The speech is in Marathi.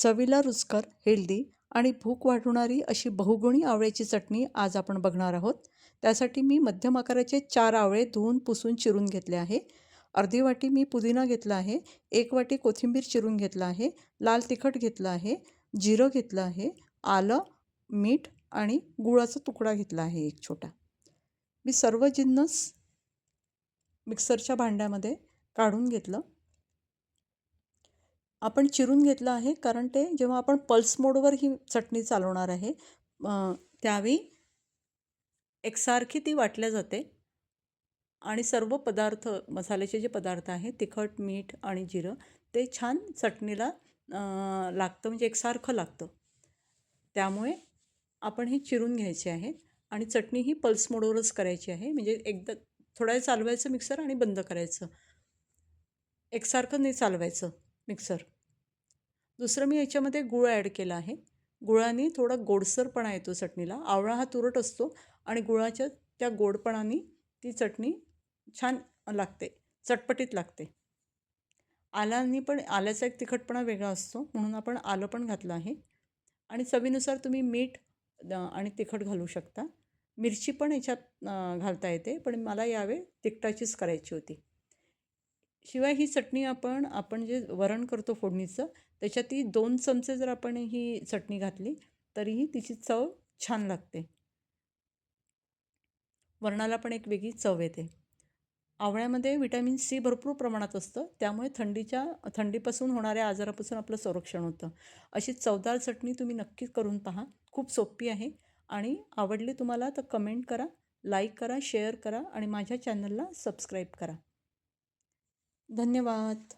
चवीला रुचकर हेल्दी आणि भूक वाढवणारी अशी बहुगुणी आवळ्याची चटणी आज आपण बघणार आहोत. त्यासाठी मी मध्यम आकाराचे चार आवळे धुवून पुसून चिरून घेतले आहे. अर्धी वाटी मी पुदिना घेतला आहे. एक वाटी कोथिंबीर चिरून घेतला आहे. लाल तिखट घेतलं आहे. जिरं घेतलं आहे. आलं मीठ आणि गुळाचा तुकडा घेतला आहे एक छोटा. मी सर्व जिन्नस मिक्सरच्या भांड्यामध्ये काढून घेतलं. आपण चिरून घेतलं आहे कारण ते जेव्हा आपण पल्स मोडवर ही चटणी चालवणार आहे त्यावेळी एकसारखी ती वाटल्या जाते. आणि सर्व पदार्थ मसाल्याचे जे पदार्थ आहेत तिखट मीठ आणि जिरं ते छान चटणीला लागतं म्हणजे एकसारखं लागतं. त्यामुळे आपण हे चिरून घ्यायचे आहे आणि चटणी ही पल्स मोडवरच करायची आहे. म्हणजे एकदा थोडा चालवायचं मिक्सर आणि बंद करायचं. एकसारखं नाही चालवायचं. मिक्सर. दुसरं मी याच्यामध्ये गुळ ॲड केला आहे. गुळाने थोडा गोडसरपणा येतो चटणीला. आवळा हा तुरट असतो आणि गुळाच्या त्या गोडपणाने ती चटणी छान लागते चटपटीत लागते. आलानी पण आल्याचा एक तिखटपणा वेगळा असतो म्हणून आपण आलं पण घातलं आहे. आणि चवीनुसार तुम्ही मीठ आणि तिखट घालू शकता. मिरची पण याच्यात घालता येते पण मला यावेळी तिखटाचीच करायची होती. शिवाय ही चटणी आपण आपण जे वरण करतो फोडणीचं त्याच्यात दोन चमचे जर आपण ही चटणी घातली तरीही तिची चव छान लागते. वरणाला पण एक वेगळी चव येते. आवळ्यामध्ये विटॅमिन सी भरपूर प्रमाणात असतं त्यामुळे थंडीच्या थंडीपासून होणाऱ्या आजारापासून आपलं संरक्षण होतं. अशी चवदार चटणी तुम्ही नक्कीच करून पहा खूप सोपी आहे आणि आवडली तुम्हाला तर कमेंट करा लाईक करा शेअर करा आणि माझ्या चॅनलला सबस्क्राईब करा. धन्यवाद.